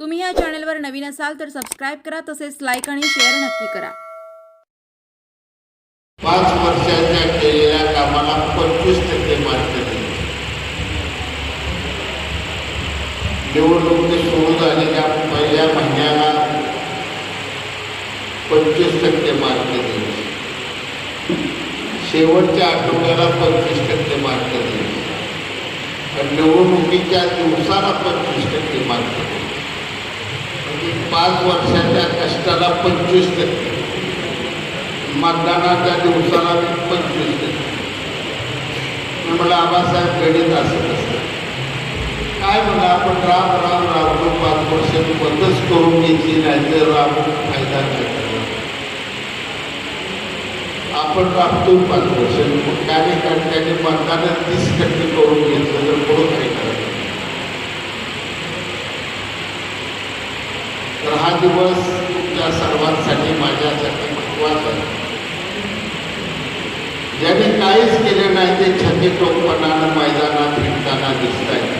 तुम्ही या चॅनलवर नवीन असाल तर सबस्क्राईब करा तसेच लाईक आणि शेअर नक्की करा. पाच वर्षाच्या केलेल्या कामाला पंचवीस टक्के मार्क निवडणूक निवडणुकी सुरू झालेल्या पहिल्या महिन्याला पंचवीस टक्के मार्क दिले शेवटच्या आठवड्याला पंचवीस टक्के मार्क दिले निवडणुकीच्या दिवसाला पंचवीस टक्के मार्क दिले पाच वर्षाच्या कष्टाला पंचवीस टक्के. मतदानाच्या दिवसाला पंचवीस टक्के. मी म्हटलं आबासाहेब गणित असत असतं. काय म्हणा आपण राम राम राबलो पाच वर्ष बंदच करून घ्यायची नाही तर राबून फायदा काय आपण राबतो पाच वर्ष मग त्याने मतदानात तीस टक्के करून घेतलं तर पुढं काय करायचं तर हा दिवस तुमच्या सर्वांसाठी माझ्यासाठी महत्त्वाचा. आहे ज्याने काहीच केले नाही ते छंदी टोकपणानं मैदानात फिरताना दिसत आहे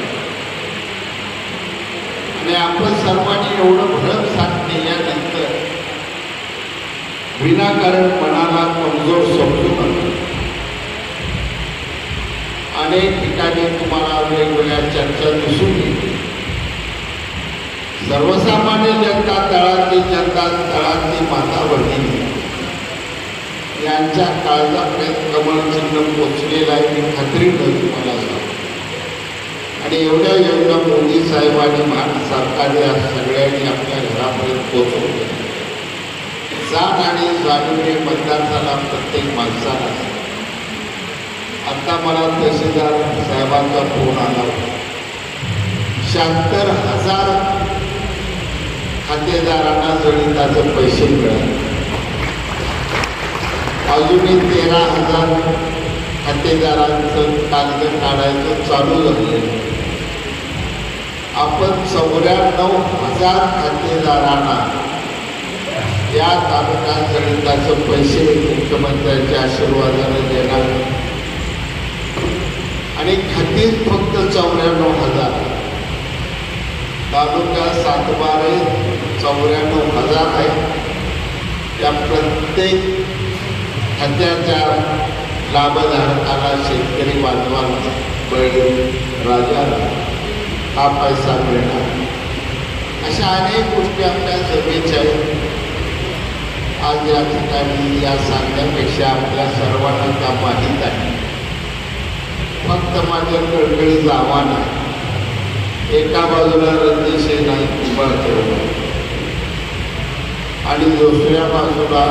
आणि आपण सर्वांनी एवढं भरमसाठ केल्यानंतर विनाकारण मनाला कमजोर समजू नका. अनेक ठिकाणी तुम्हाला वेगवेगळ्या चर्चा दिसून येईल. सर्वसामान्य जनता तळातली जनता तळातली माता भगिनी यांच्या काळजापर्यंत कमळ चिन्ह पोचलेलं आहे मी खात्री तुम्हाला सांगतो. आणि एवढ्या एवढ्या मोदी साहेबांनी भारत सरकारने या सगळ्यांनी आपल्या घरापर्यंत पोचवलं जाण आणि जाणीवने मतदार झाला प्रत्येक माणसाला आता मला तहसीलदार साहेबांचा फोन आला होता. शहात्तर हजार खातेदारांना जळीताचे पैसे मिळाले. अजूनही तेरा हजार खातेदारांचं कागद काढायचं चालू झालं आपण चौऱ्याण्णव हजार खातेदारांना या तालुका जनिताचे पैसे मुख्यमंत्र्यांच्या आशीर्वादाने देणार. आणि खातीत फक्त चौऱ्याण्णव हजार. तालुका सातबारे चौऱ्याण्णव हजार आहेत त्या प्रत्येक खात्याच्या लाभधारकाला शेतकरी बांधवांना बैल राजाला हा पैसा मिळणार अशा अनेक गोष्टी आपल्या जमेच्या आहेत आज या ठिकाणी या सांगण्यापेक्षा आपल्या सर्वांना त्या माहीत आहे फक्त माझ्या कळकळीचं आव्हान आहे एका बाजूला रद्दी नाही उभा ठेवला आणि दुसऱ्या बाजूला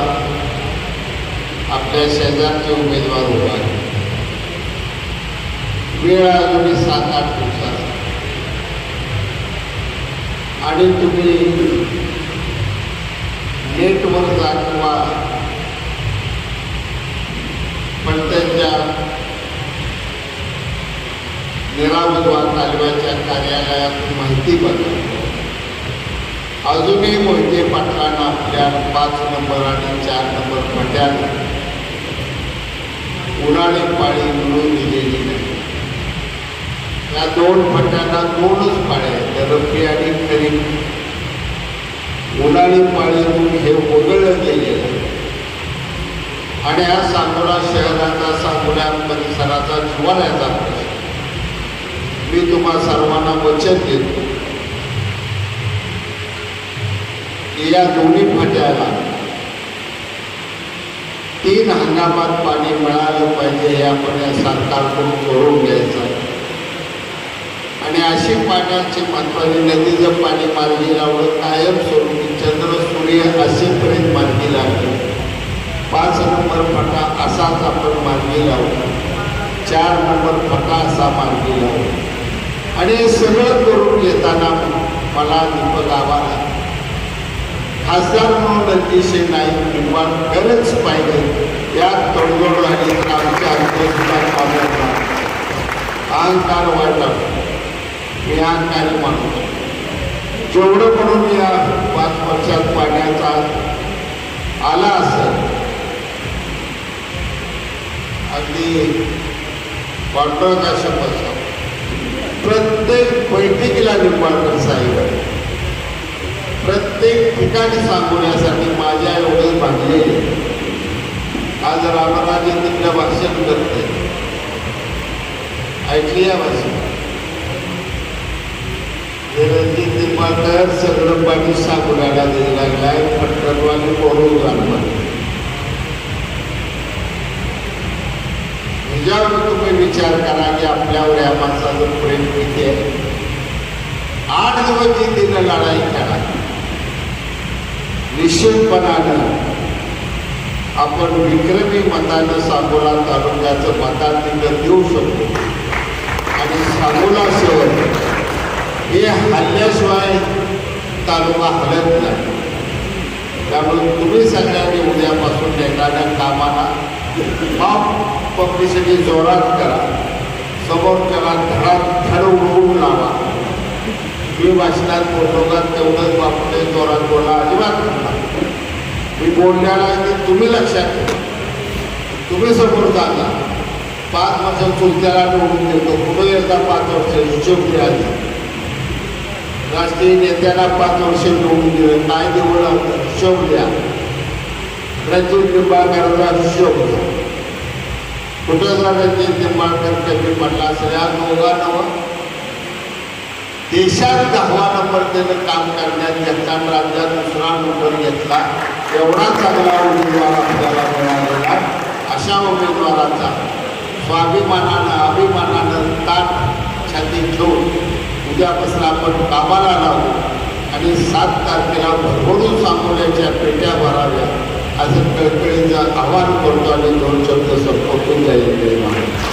आपल्या शेजारचे उमेदवार उभा आहे वेळ अजूनही सात आठ दिवसाचा आणि तुम्ही नेटवर जा किंवा पलट्यांच्या निरावजवा तालुक्याच्या कार्यालयात माहिती बघा. अजूनही मोहिते पाटलांना आपल्या पाच नंबर आणि चार नंबर पट्यात उन्हाळी पाळी मिळून दिलेली नाही. या दोन फट्यांना दोनच पाळ्या आहेत रब्बी आणि खरीप. उन्हाळी पाळीतून हे वगळलं गेलेलं. आहे. आणि हा सांगोला शहराचा सांगोला परिसराचा जिवाळ्याचा प्रश्न. मी तुम्हा सर्वांना वचन देतो. या दोन्ही फट्याला तीन हंगामात पाणी मिळालं पाहिजे हे आपण या सरकारकडून करून घ्यायचं आणि अशी पाण्याची महत्वाची नदीचं पाणी मार्गी लावलं कायमस्वरूपी चंद्र सूर्य असेपर्यंत मार्गी लागलं. पाच नंबर फटा असाच आपण मार्गी लावू चार नंबर फटा असा मार्गी लावला. आणि हे सगळं करून घेताना मला दीपक आभार आहे. खासदार म्हणून अतिशय नाही किंवा गरज पाहिजे या तडजोड आणि आमच्या अंतर्गत अहंकार वाढला. मी अहंकारी माणूस जेवढं म्हणून या पाच वर्षात पाण्याचा आला असेल अगदी पांडुरंगाच्या शब्द प्रत्येक बैठकीला निंबाळकर साहेब आहे ठिकाणी सांगण्यासाठी माझ्या एवढे बांधलेले आज रामराजे तिकडे भाषण करते. ऐकली या भाषण? हे रणजित निंबाळकर सगळं पाणी सागुराला द्यायला लागलाय पटकनवाणी बोलून जाणवत ह्याच्यावर तुम्ही विचार करा की आपल्यावर या माणसाचं प्रेम किती आहे? आठ दिवस जी तिनं लढाई करा. निश्चितपणानं आपण विक्रमी मतानं सांगोला तालुक्याचं मताधिकार देऊ शकतो. आणि सांगोला शहर हे हल्ल्याशिवाय तालुका हलत नाही. त्यामुळे तुम्ही सगळ्यांनी उद्यापासून येणाऱ्या कामाला माफ पब्लिसिटी जोरात करा. समोरच्याला धडात धड उडवून लावा. मी भाषणात बोललो तेवढंच बापले जोरात बोला अजिबात म्हणला मी बोलण्याला ते तुम्ही लक्षात तुम्ही समोर जाता. पाच वर्ष चुलत्याला निवडून देतो. पुढे एकदा पाच वर्ष हिशोब आली. राष्ट्रीय नेत्याला पाच वर्ष निवडून दिलं. काय निवडलं हिशोब द्या रणजित निंबाळकरांना हिशोब द्या कुठं जर रणजित निंबाळकर कमी पडला सगळ्या दोघांना हो. देशात दहावा नंबर त्यानं काम करण्यात घेतला राज्यात दुसरा नंबर घेतला. एवढा चांगला उमेदवार आपल्याला मिळालेला. अशा उमेदवाराचा स्वाभिमानानं अभिमानानं ताट छाती ठेवून उद्यापासून आपण कामाला लावू आणि सात तारखेला भरभरून सांगोल्याच्या पेट्या भराव्या. असं कळकळीचं आवाहन करतो आणि दोन शब्द संपवून जाईल.